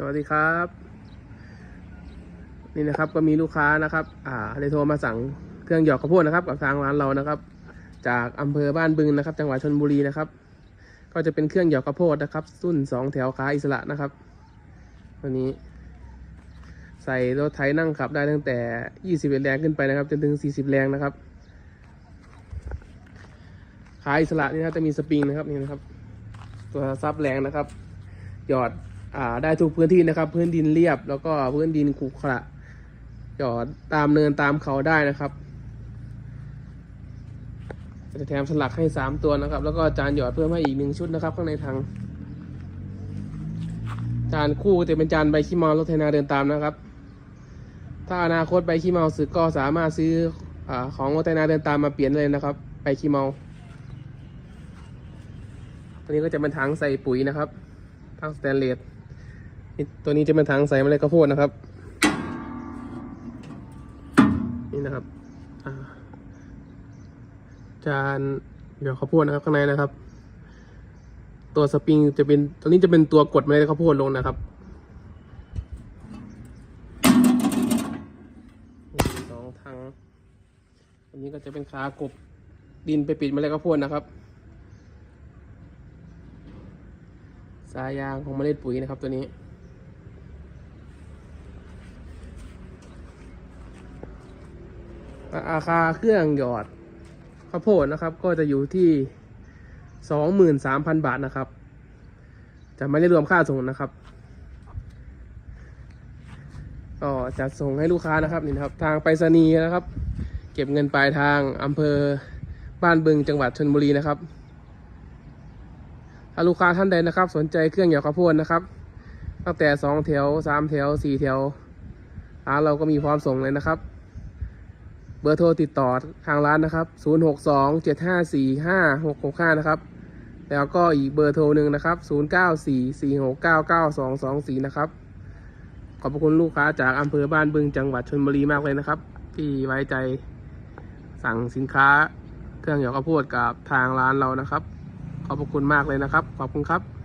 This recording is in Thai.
สวัสดีครับ นี่นะครับก็มีลูกค้านะครับ อ่าได้โทรมาสั่งเครื่องหยอกข้าวโพดนะครับ กับทางร้านเรานะครับ จากอำเภอบ้านบึงนะครับ จังหวัดชนบุรีนะครับ ก็จะเป็นเครื่องหยอกข้าวโพดนะครับรุ่นสองแถวขาอิสระนะครับตัวนี้ ใส่รถไถนั่งขับได้ตั้งแต่ 21 แรงขึ้นไปนะครับ จนถึง 40 แรงนะครับขาอิสระนี่นะจะมีสปริงนะครับนี่นะครับ ตัวซับแรงนะครับ หยอด ได้ทุกพื้นที่นะครับ พื้นดินเรียบ แล้วก็พื้นดินขรุขระหยอดตามเนินตามเขาได้นะครับจะแถมสลักให้สามตัวนะครับ แล้วก็จานหยอดเพิ่มให้อีกหนึ่งชุดนะครับ ข้างในถังจานคู่จะเป็นจานใบขี้เมารถไถนาเดินตามนะครับ ถ้าอนาคตใบขี้เมาสึกก็สามารถซื้ออของรถไถนาเดินตามมาเปลี่ยนเลยนะครับใบขี้เมาตัวนี้ก็จะเป็นถังใส่ปุ๋ยนะครับถังสแตนเลส ตัวนี้จะเป็นถังใส่เมล็ดข้าวโพดนะครับ นี่นะครับจานเดี๋ยวข้าวโพดนะครับข้างในนะครับ ตัวสปริงจะเป็นตัวนี้จะเป็นตัวกดเมล็ดข้าวโพดลงนะครับนี่สองถังอันนี้ก็จะเป็นขากบดินไปปิดเมล็ดข้าวโพดนะครับสายยางของเมล็ดปุ๋ยนะครับตัวนี้ ราคาเครื่องหยอดข้าวโพดนะครับ ก็จะอยู่ที่สองหมื่นสามพันบาทนะครับ จะไม่ได้รวมค่าส่งนะครับก็จะส่งให้ลูกค้านะครับนี่นะครับ ทางไปรษณีย์นะครับ เก็บเงินปลายทางอำเภอบ้านบึงจังหวัดชนบุรีนะครับถ้าลูกค้าท่านใดนะครับ สนใจเครื่องหยอกข้าวโพดนะครับตั้งแต่สองแถวสามแถวสี่แถวร้านเราก็มีพร้อมส่งเลยนะครับ เบอร์โทรติดต่อทางร้านนะครับ 0 6 2 7 5 4 5 6 6 5 นะครับ แล้วก็อีกเบอร์โทรหนึ่งนะครับ 0 9 4 4 6 9 9 2 2 4 นะครับ ขอบคุณลูกค้าจากอำเภอบ้านบึงจังหวัดชลบุรีมากเลยนะครับ ที่ไว้ใจสั่งสินค้าเครื่องหยอกข้าวโพดกับทางร้านเรานะครับ ขอบคุณมากเลยนะครับ ขอบคุณครับ